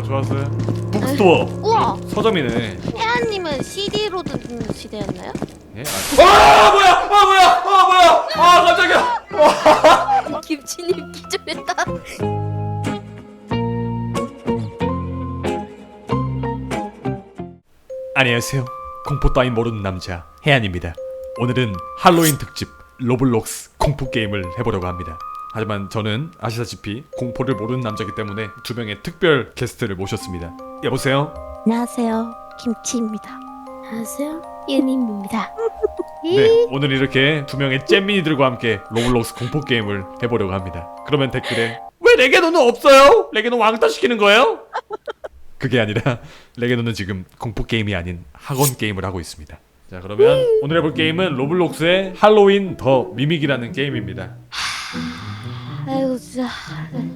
어 좋았어요. 북스토어 우와 서점이네. 혜아님은 CD로 듣는 시대였나요? 예? 아, 아 뭐야? 아 뭐야? 아 뭐야? 아 깜짝이야. 김치님 기절했다 안녕하세요. 공포 따윈 모르는 남자 해안입니다. 오늘은 할로윈 특집 로블록스 공포 게임을 해보려고 합니다. 하지만 저는 아시다시피 공포를 모르는 남자이기 때문에 두 명의 특별 게스트를 모셨습니다. 여보세요? 안녕하세요 김치입니다 안녕하세요 예님입니다 네, 오늘 이렇게 두 명의 잼민이들과 함께 로블록스 공포 게임을 해보려고 합니다. 그러면 댓글에 왜 레게노는 없어요? 레게노 왕따 시키는 거예요? 그게 아니라 레게노는 지금 공포 게임이 아닌 학원 게임을 하고 있습니다. 자, 그러면 오늘 해볼 게임은 로블록스의 할로윈 더 미믹이라는 게임입니다. 아이고 진짜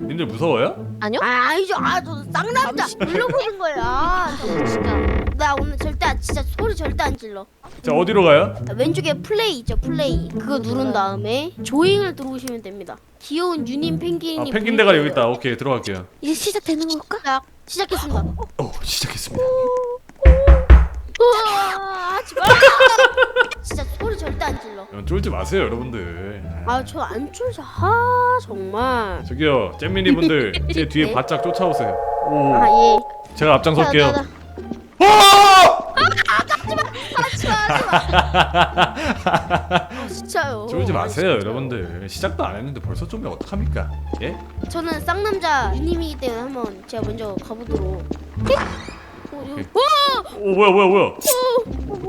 님들 무서워요? 아니요? 아 아니죠 아 저 쌍남자 불러보는 거야 저 진짜 나 오늘 절대 안- 진짜 소리 절대 안 질러 자, 어디로 가요? 아, 왼쪽에 플레이 있죠 플레이 그거 누른 다음에 조잉을 들어오시면 됩니다 귀여운 유님 펭귄이 아, 펭귄 대가리 여기 있다. 오케이, 들어갈게요. 이제 시작되는? 자 시작했습니다 오, 시작했습니다. 하지 마. 진짜 소리 절대 안 질러. 여러분 쫄지 마세요, 여러분들. 아 저 안 쫄자 아 정말. 저기요, 잼민이 분들 제 뒤에 네? 바짝 쫓아오세요. 오, 아예. 제가 앞장설게요. 자, 자, 오! 하지 마 하지 마 아, 진짜요. 쫄지 마세요 여러분들. 시작도 안 했는데 벌써 쫄면 어떡합니까? 예? 저는 쌍남자 유님이기 때문에 한번 제가 먼저 가보도록. 어, 오 뭐야 뭐야 뭐야?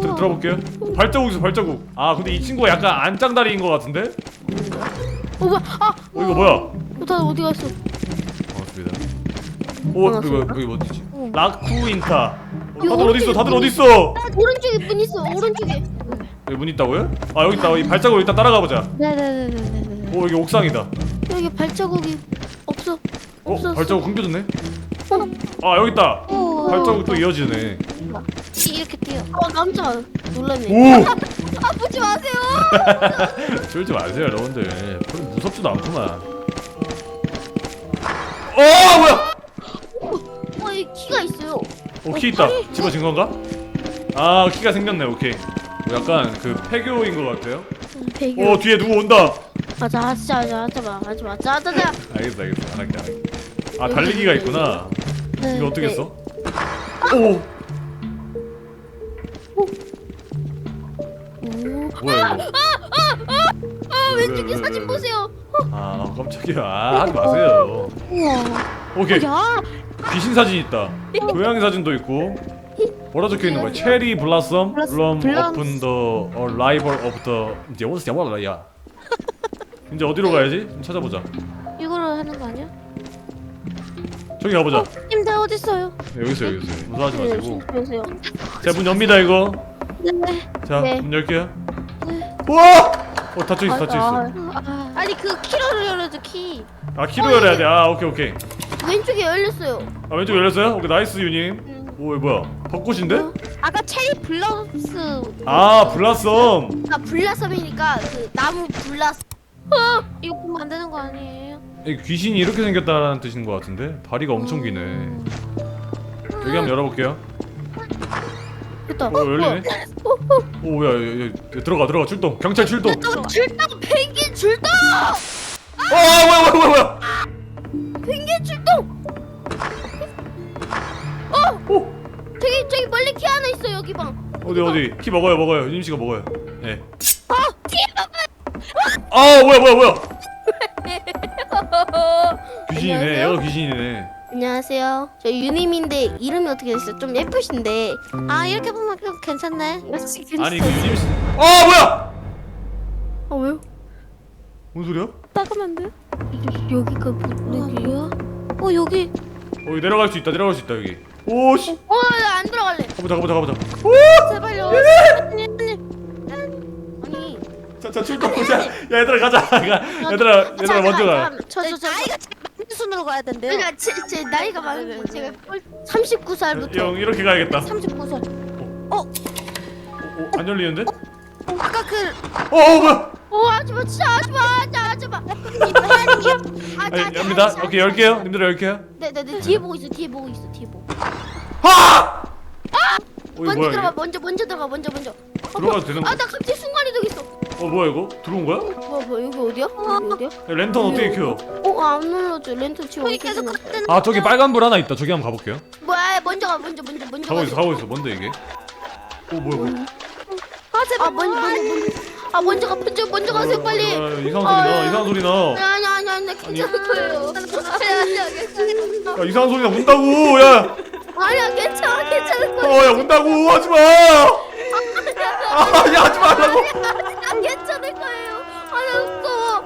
들, 들어볼게요. 발자국 있어 발자국. 아 근데 이 친구가 약간 안짱다리인 것 같은데? 어 뭐야? 아어 이거 뭐야? 어, 다들 어디 갔어? 반갑습니다. 오 이거. 이거 어디지? 라쿠인타. 이거 다들 어디 있어? 다들 문 어디 있어? 오른쪽에 문 있어 오른쪽에. 여기 문 있다고요? 아 여기 있다. 이 발자국 일단 따라가 보자. 네네네네네 오 여기 옥상이다. 여기 발자국이 없어. 어? 없었어. 발자국 숨겨졌네? 아 여기 있다. 오, 발자국 또 이어지네. 이렇게 뛰어. 아 깜짝 놀랐네. 오! 아 보지 마세요! 쫄지 마세요 여러분들. 별로 무섭지도 않구만. 어 뭐야? 어 여기 키가 있어요. 오 키 있다. 집어진 건가? 아 키가 생겼네 오케이. 뭐 약간 그 폐교인 것 같아요. 배교. 오 뒤에 누구 온다! 아자 하자 하자 하자 마 하지 마. 자자자. 알겠어 알겠어. 안 할게 안 할게. 아 달리기가 있구나. 네. 이거 어떻게 네. 했어? 오 뭐야 이거 아 왼쪽에 사진 보세요 아 깜짝이야 아 하지 마세요 우와 오케이 야 귀신 사진 있다 고양이 사진도 있고 뭐라 적혀 있는 거야 체리 블라썸 블라썸, 럼 블라썸. 오픈 더 어라이벌 오브 더 이제 어디서 야말라 야 이제 어디로 가야지 좀 찾아보자 이거를 하는 거 아니야? 저기 가보자 님들 어디 있어요? 네, 여기 있어 여기 있어 무서워하지 네, 마시고. 조심하세요. 자 문 엽니다 이거. 네. 자문 네. 열게요. 네. 우와! 어 닫혀 있어 닫혀 있어. 아, 아니 그 키로를 열어줘 키. 아 키로 열어야 돼 아 오케이 오케이. 왼쪽에 열렸어요. 아 왼쪽 열렸어요? 오케이 나이스 유님. 음. 오 이거 뭐야. 벚꽃인데? 아까 체리 블러스. 아 블라썸. 아 블라썸이니까 그 나무 블라썸 이거 보면 안 되는 거 아니에요? 이 귀신이 이렇게 생겼다는 뜻인 것 같은데? 다리가 엄청 기네. 여기 한번 열어볼게요. 됐다. 어 열리네? 오야 야, 야, 야, 들어가 들어가 출동. 경찰 출동. 어, 출동! 펭귄 출동! 아 뭐야 뭐야 뭐야 뭐야. 펭귄 출동! 오! 저기 저기 멀리 키 하나 있어 여기 방 어디 어디? 키 먹어요 먹어요. 유님 씨가 먹어요. 예. 아 뭐야 뭐야 뭐야 귀신이네. 안녕하세요. 얘가 귀신이네. 안녕하세요. 저 유님인데 이름이 어떻게 되세요 좀 예쁘신데. 아 이렇게 보면 좀 괜찮네. 아니 그 유님 씨 아 뭐야! 아 왜요? 뭔 소리야? 따가면 안 돼요? 여기가 아, 뭐 뭐야? 어 여기. 어 여기 내려갈 수 있다. 내려갈 수 있다 여기. 오 씨. 어 나안 들어갈래. 가보자 가보자 가보자. 제발요. 아니. 아니. 아니 자자 출동 보자. 야 얘들아 가자. 가. 얘들아 얘들아 먼저 가. 저저 나이가 제일 많은 순으로 가야 된대요. 그러니까 제, 제 나이가 많은 거 제가 39살부터 형 이렇게 가야겠다. 39살. 어, 어, 안 열리는데? 아까 그 어, 어 뭐야? 어 하지마 진짜 하지마 하지마 하지마. 이거 아니, 엽니다. 오케이 열게요. 님들 열게요? 네네네. 뒤에 보고 있어 뒤에 보고 있어 뒤에 보고. 하! 어이 먼저 뭐야 들어가 이게 먼저 먼저 들어가 먼저 먼저. 들어가도 되는 아나 갑자기 순간 이동했어 어 뭐야 이거? 들어온 거야? 뭐야 뭐야 여기 어디야? 여기 어디야? 야, 랜턴 어떻게 켜? 어안 눌러줘. 렌트 지금 여기 계속. 아 저기 빨간 불 하나 있다. 저기 한번 가볼게요. 뭐야 먼저 가 먼저 먼저 먼저 가고 가. 있어 가고 있어. 뭔데 이게? 어 뭐야 뭐야? 아 제발. 아 먼저 먼저 먼저 아 먼저 가 먼저 먼저 가세요 빨리. 아, 이상한 소리 나 이상한 소리 나야 아니 아니 아니 아니 괜찮을 거예요. 아니 아니 괜찮을 거예요 이상한 소리 나. 온다고 야. 아니야 괜찮아 괜찮을 거예요 어, 야 온다고 하지마. 아야 하지 말라고. 아 괜찮을 거예요. 아니 무서워. 어!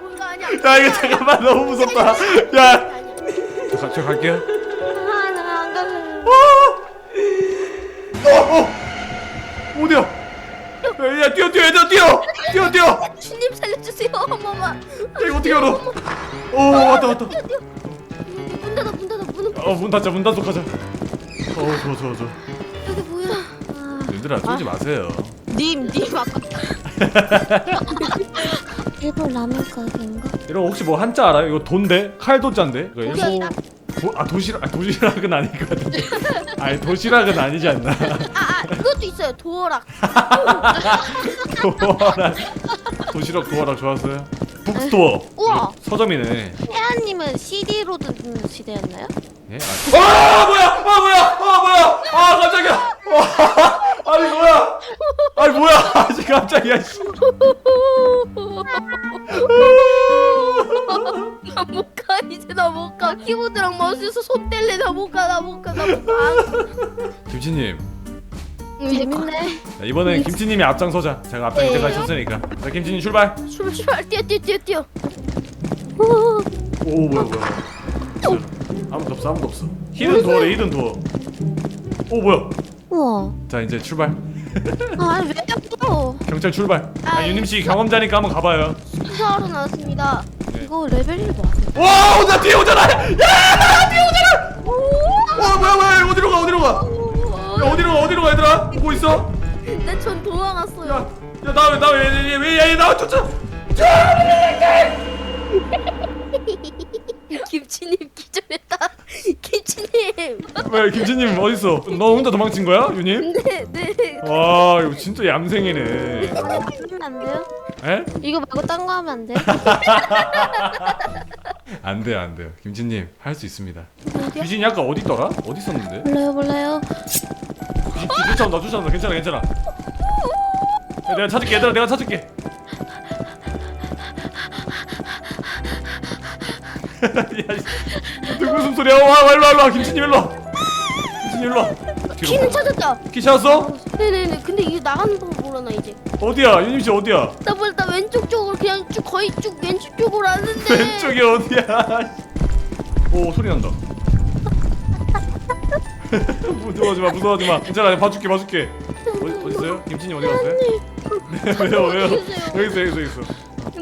뭔가 아니야. 야 이거 잠깐만. 너무 무섭다. 야. 저, 가- 저 갈게요. 아나안 갈래. 어! 어! 어디야? 야, 야 뛰어 뛰어 얘들아 뛰어. 뛰어 뛰어. 야 주님 살려주세요 한 번만 이거 어떻게 열어 오 왔다 왔다. 문 닫아 문 닫아 문은 어문 닫자 문 닫도록 하자. 어 좋아 좋아 좋아? 아, 얘들아 쏘지 마세요 님, 님 아까. 일본 라면 가게인가? 이런 거 혹시 뭐 한자 알아요? 이거 돈데? 칼도자인데? 이거 일본 도시락. 도, 아 도시락 아 도시락은 아닐 것 같은데 아니 도시락은 아니지 않나 아아 이것도 있어요 도어락 도어락 도시락 도어락 좋았어요 북스토어 우와. 서점이네 혜아님은 CD로 듣는 시대였나요? 예? 아, 아 뭐야 아 뭐야 아 뭐야 아 깜짝이야 아, 아니 뭐야? 아니 뭐야? 아직 깜짝이야 씨. 나 못 가 이제 나 못 가. 키보드랑 마우스에서 손 뗄래? 나 못 가 나 못 가 나 못 가. 김치님. 재밌네. 자, 이번엔 김치님이 앞장서자. 제가 앞장 네. 이때까지 쳤으니까. 자 김치님 출발. 출발 출발 뛰어 뛰어 뛰어 뛰어. 오 뭐야 뭐야 아무도 없어 아무도 없어. 히든 도어래 히든 도어. 오 뭐야 우와. 자 이제 출발. 아, 왜 자꾸? 경찰 출발. 아 아이, 유님 씨 경험자니까 한번 가봐요. 수사하러 나왔습니다. 이거 레벨 1 맞아요? 와 오자 뒤에 오잖아! 야 뒤에 오잖아! 와 뭐야 뭐야 어디로 가 어디로 가야 어디로 가 어디로 가 얘들아? 보고 있어? 내전 도망갔어요. 야야나왜나왜왜나 쫓아! 김치님 기절했다 김치님 왜 김치님 어디 있어? 너 혼자 도망친 거야 유님? 네 네. 와 이거 진짜 얌생이네. 하면 안 돼요? 에? 이거 말고 딴 거 하면 안 돼요? 안 돼요 안 돼요. 김치님 할 수 있습니다. 귀신이 아까 어디 있더라? 어디 있었는데? 몰라요, 몰라요. 귀신 귀 쫓아온다 쫓아온다. 괜찮아 괜찮아. 야, 내가 찾을게 얘들아 내가 찾을게. 야, 이- 누구 웃음소리야? 와, 와 일로 와 일로 와. 김치님 일로 와. 김치님 일로 와. 뒤로 키는 찾았다. 키 찾았어? 네네네. 근데 이게 나가는 법 몰라 나 이제. 어디야? 유님 씨 어디야? 나 몰라 나 왼쪽 쪽으로 그냥 쭉 거의 쭉 왼쪽 쪽으로 왔는데. 왼쪽이 어디야? 오 소리 난다. 무서워하지 마 무서워하지 마. 괜찮아 내가 봐줄게 봐줄게. 어디 어디 있어요? 김치님 어디 갔어요? 네, 왜요 왜요? 여기 있어 여기 있어 여기 있어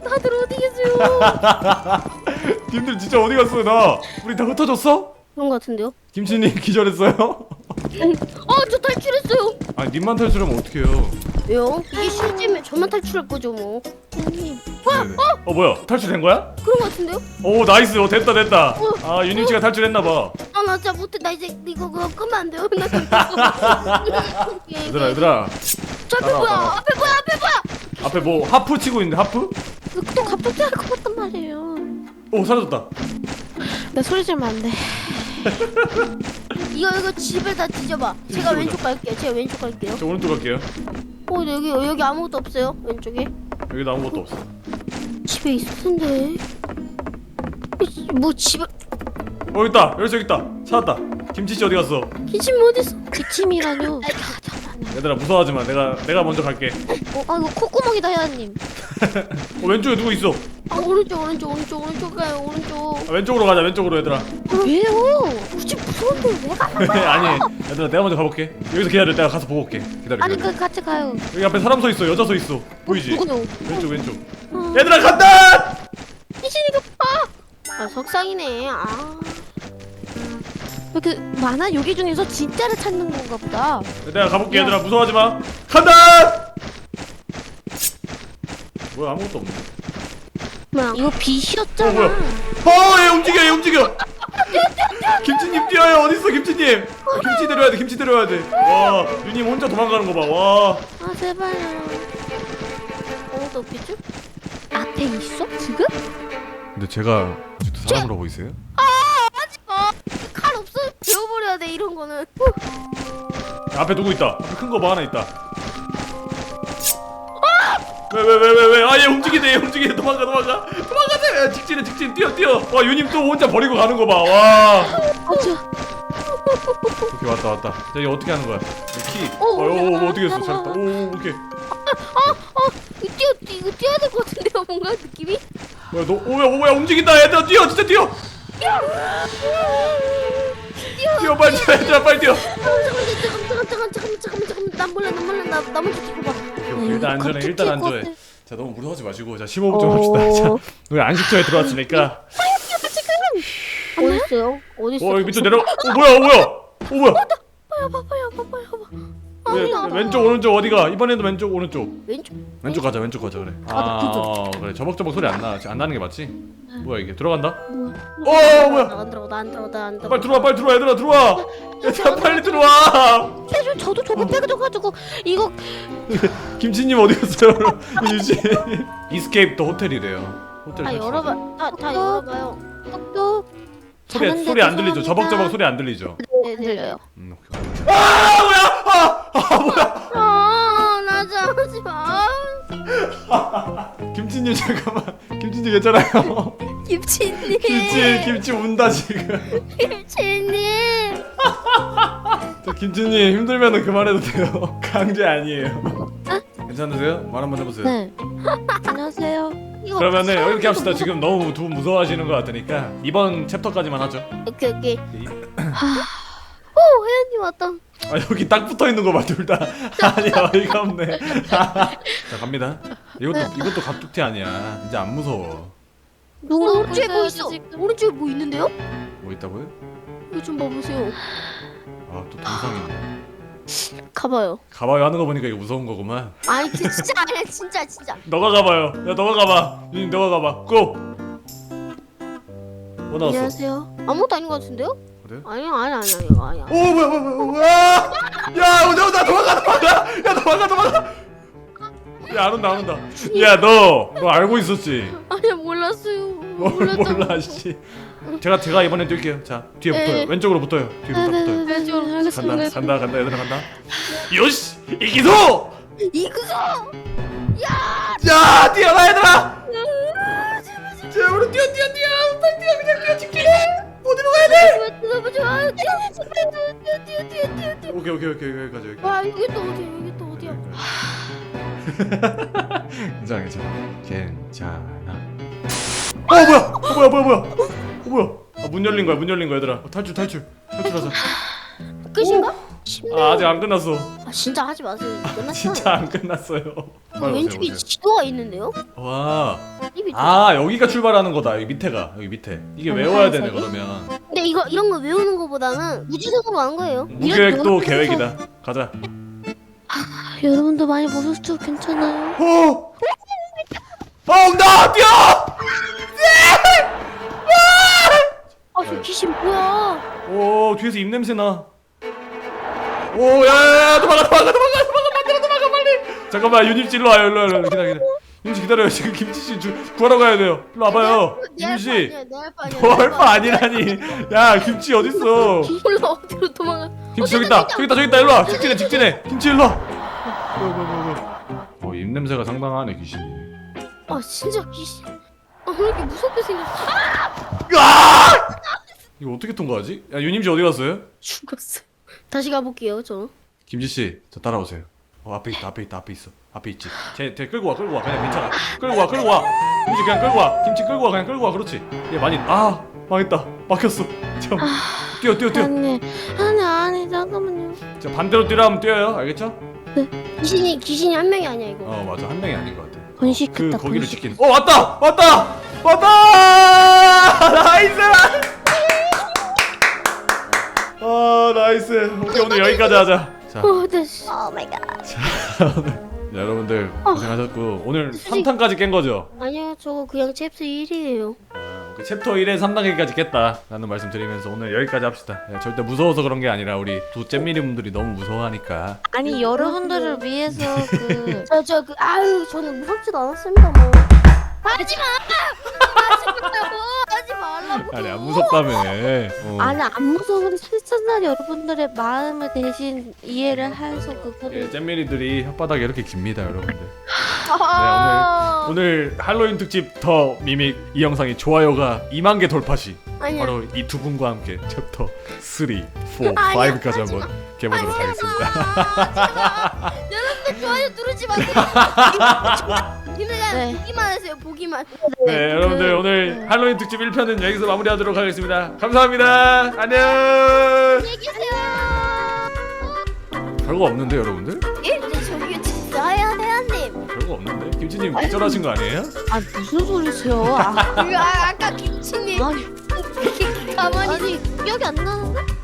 다들 어디 계세요? 님들 진짜 어디 갔어요 나 우리 다 흩어졌어? 그런 거 같은데요? 김치님 기절했어요? 어저 탈출했어요. 아니 님만 탈출하면 어떡해요? 왜요? 이게 실제면 저만 탈출할 거죠 뭐. 혜아님. 네네. 어? 뭐야? 탈출된 거야? 그런 거 같은데요? 오 나이스. 어, 됐다 됐다. 아 유님 씨가 탈출했나봐. 아 나 진짜 못해. 나 이제 이거 그거 끄면 안 돼요. 나 얘들아 얘들아. 저 앞에 따라와, 뭐야? 따라와. 앞에 뭐야? 앞에 뭐야 앞에 뭐 하프 치고 있는데 하프? 또 갑자기 할것 같단 말이에요. 오 사라졌다. 나 소리 지르면 안 돼. 이거 이거 집을 다 뒤져봐. 제가 뒤져보자. 왼쪽 갈게요. 제가 왼쪽 갈게요. 저 오른쪽 갈게요. 어 여기 여기 아무것도 없어요? 왼쪽에? 여기도 아무것도 없어. 집에 있을 텐데. 뭐 집에 어 여기 있다. 열쇠 여기 있다. 찾았다. 김치씨 어디 갔어? 기침 어딨어? 기침이라뇨. 얘들아 무서워하지 마. 내가 내가 먼저 갈게. 어, 아, 이거 콧구멍이다, 혜아님. 어 왼쪽에 누구 있어? 아 오른쪽 오른쪽 오른쪽 오른쪽 가요 오른쪽. 아, 왼쪽으로 가자 왼쪽으로 얘들아. 왜요? 굳이 무서운데 왜 가? 아니 얘들아 내가 먼저 가볼게. 여기서 기다려 내가 가서 보고 올게. 기다려 아니, 기다려. 그 같이 가요. 여기 앞에 사람 서 있어 여자 서 있어. 보이지? 누구요? 왼쪽 왼쪽. 얘들아 간다! 귀신이가 아! 아 석상이네. 아 이렇게 많아? 여기 중에서 진짜를 찾는 건가 보다. 내가 가볼게 얘들아 무서워하지 마 간다 뭐야 아무것도 없네 뭐야? 이거 어 빛이었잖아. 뭐야 어 얘 움직여 얘 움직여 김치님 뛰어요 어딨어 김치님 김치 데려야 돼 김치 데려야 돼 와 유님 혼자 도망가는 거 봐 와 아 제발요. 어디 없겠지? 앞에 있어? 지금? 근데 제가 아직도 사람으로 보이세요? 아? 배워버려야 돼 이런 거는. 앞에 누구 있다? 앞에 큰 거 뭐 하나 있다. 왜 왜 왜 왜 왜? 아얘 움직이네 얘 움직이네. 도망가 도망가. 도망가자 야, 직진해 직진. 뛰어 뛰어. 와 유님 또 혼자 버리고 가는 거 봐와. 맞아. 오케이 왔다 왔다. 자 이거 어떻게 하는 거야? 키. 어, 어, 어, 어, 어떻게 했어. 잘했다. 오 오케이. 어, 이거 뛰어, 뛰- 이거 뛰어야 될 것 같은데요, 뭔가 느낌이? 뭐야 너 오, 뭐야 뭐야 움직인다. 얘들아 뛰어 진짜 뛰어 뛰어 빨리 뛰어 얘들아 빨리 뛰어 잠깐만, 잠깐만, 잠깐만, 잠깐만, 잠깐만, 난 몰라, 난 몰라, 나, 나 먼저 뛰고 봐. 일단 안전해 일단 안전해. 자 너무 무서워하지 마시고 자 심호흡 좀 합시다 자 우리 안식처에 들어왔으니까? 어디 있어? 어 밑으로 내려 어 뭐야 어 뭐야 어 뭐야 봐요, 봐봐. 아, 왜, 나다. 왼쪽 오른쪽 어디가? 이번에도 왼쪽 오른쪽? 왼쪽. 왼쪽 가자 왼쪽 가자 그래. 아, 나 아 그래. 저벅저벅 소리 안 나. 안 나는 게 맞지? 뭐야 이게? 들어간다? 어 뭐야? 나안 들어가, 나안 들어가, 나안 들어가. 빨리 들어와 빨리 들어와 얘들아 들어와. 얘들아 빨리 들어와. 사실 저도 저거 빼가지고 이거. 김치님 어디 갔어요? 유지. 이스케이프 더 호텔이래요. 호텔 다 설치. 열어봐, 다, 다 열어봐요. 또 소리 소리 안 들리죠? 저벅저벅 소리 안 들리죠? 네, 네. 들려요. 음, 오케이. 아 뭐야? 아, 아 뭐야 아, 나좀 하지 마. 김치님 잠깐만 김치님 괜찮아요 김치님. 김치 김치 운다 지금 김치님. 저 김치님 힘들면은 그만해도 돼요 강제 아니에요 괜찮으세요 말 한번 해보세요 네. 안녕하세요. 이거 그러면은 이렇게 합시다 좀 지금 너무 두 분 무서워하시는 것 같으니까 이번 챕터까지만 하죠 오케이, 오케이. 이- 오, 혜연님 왔다. 아 여기 딱 붙어 있는 거 봐 둘 다 아니 어이가 없네 자 갑니다 이것도 이것도 갑툭튀 아니야 이제 안 무서워 누가 오른쪽에 뭐 있어? 오른쪽에 뭐 있는데요? 뭐 있다고요 이거 좀 봐보세요. 아 또 동상 있네 가봐요. 가봐요 하는 거 보니까 이거 무서운 거구만 아니, 그 진짜 아니야, 진짜, 진짜. 너가 가봐요 야 너가 가봐 유님 너가 가봐 고! 뭐 나왔어 안녕하세요. 아무것도 아닌 것 같은데요? 그래? 아니야, 아니야, 아니야, 아니야, 아니야. 오 뭐야 뭐야 뭐야 뭐 야야 오자 오자 도망가 도망가. 야 도망가 도망가. 야 안 온다 안 온다. 야 너 너 알고 있었지? 아니야, 몰랐어요. 뭘 몰랐다고. 몰라 씨. 제가 제가 이번에 뛸게요. 자 뒤에 네. 붙어요. 왼쪽으로 붙어요. 뒤에 붙어 붙어요. 왼쪽으로 간다 알겠습니다. 간다 간다 얘들아 간다. 요시 이기소! 이그소! 야! 뛰어라 얘들아! 자 우리 뛰어 뛰어 뛰어. 빨리 뛰어 그냥 뛰어 직진해. 어디로 가야 돼? 너무 좋아. 뛰어, 뛰어, 뛰어, 뛰어, 뛰어. 오케이 오케이 오케이 여기까지 여기까지. 와, 여기 또 어디야, 여기 또 어디야. 괜찮아 괜찮아 괜찮아. 어 뭐야? 어 뭐야 뭐야 뭐야? 어 뭐야? 아, 문 열린 거야 문 열린 거야 얘들아. 어, 탈출 탈출. 탈출하자. 끝인가? 아 아직 안 끝났어 아, 진짜 하지 마세요. 끝났어. 진짜 안 끝났어요 어, 왼쪽에. 지도가 있는데요? 와, 입이 아 여기가 출발하는 거다 여기 밑에가 여기 밑에 이게 아니, 외워야 되네 하얀색이? 그러면 근데 이거 이런 거 외우는 거보다는 무지성으로 가는 거예요. 무계획도 이런 계획이다 가자 아, 여러분도 많이 무섭죠? 괜찮아요. 어! 어, 나 뛰어! 아, 저 귀신 뭐야? 오, 뒤에서 입 냄새 나. 오, 야, 야, 야, 도망가, 도망가, 도망가, 도망가, 만들어, 도망가, 빨리. 잠깐만, 유님 씨 일로 와요, 일로 와요, 일로 와요. 기다려, 기다려. 유님 씨 기다려요. 지금 김치 씨 주, 구하러 가야 돼요. 일로 와봐요. 유님 씨. 너 알바 아니라니. 야, 김치 어딨어? 몰라 어디로 도망가? 김치 저기 있다, 저기 있다, 저기 있다. 일로 와. 직진해, 직진해. 김치 일로 와. 뭐야, 뭐야, 뭐야, 뭐야. 어, 입 냄새가 상당하네, 귀신이. 아 진짜 귀신. 아, 왜 이렇게 무섭게 생겼어? 으아! 이거 어떻게 통과하지? 야, 유님 씨 어디 갔어요? 죽었어. 다시 가볼게요, 저. 김지 씨, 저 따라오세요. 어 앞에 있다, 앞에 있다, 앞에 있어, 앞에 있지. 쟤, 쟤 끌고 와, 끌고 와, 그냥 괜찮아. 끌고 와, 끌고 와. 김치 그냥 끌고 와, 김치 끌고 와, 그냥 끌고 와, 그렇지. 얘 많이, 아, 망했다, 막혔어. 참, 뛰어, 뛰어, 뛰어. 아니, 아니, 아니, 잠깐만요. 자 반대로 뛰라면 뛰어요, 알겠죠? 귀신이 귀신이 한 명이 아니야 이거. 어 맞아, 한 명이 아닌 것 같아. 그 번식했다, 거기를 번식. 지키는. 어 왔다, 왔다, 왔다. 나이스. 아 나이스. 오케이 오늘 여기까지 하자. 자, 어, 네. 오 마이 갓. 자 오늘 여러분들 어. 고생하셨고 오늘 솔직히- 3탄까지 깬 거죠? 아니요, 저거 그냥 챕터 1이에요. 어, 그 챕터 1에 3단계까지 깼다 라는 말씀 드리면서 오늘 여기까지 합시다. 야, 절대 무서워서 그런 게 아니라 우리 두 잼미리 분들이 너무 무서워하니까 아니, 여러분들을 위해서 그 저 저 그 아유 저는 무섭지도 않았습니다 뭐. 하지 마. 말라고. 아니 안 무섭다며. 어. 아니 안 무서운 실천날 여러분들의 마음을 대신 이해를 해서 예, 그거를 잼미리들이 혓바닥이 이렇게 깁니다, 여러분들. 아, 오늘 할로윈 특집 더 미믹 이 영상이 좋아요가 2만 개 돌파 시 아니야. 바로 이 두 분과 함께 챕터 3, 4, 아니야, 5까지 하지 한번 깨보도록 하겠습니다. 아, 여러분 들 좋아요 누르지 마세요. 그냥 네. 보기만 하세요. 보기만. 네, 여러분들 그- 오늘 네. 할로윈 특집 1편은 여기서 마무리하도록 하겠습니다. 감사합니다. 안녕. 안녕히 계세요. 별거 없는데 여러분들? 예? 근데 저기 진짜 하얀 해안님. 별거 없는데? 김치님 기절하신 거 아니에요? 아 무슨 소리세요? 아, 그 아, 아까 김치님 아니, 가만히 아니 기억이 안 나는데?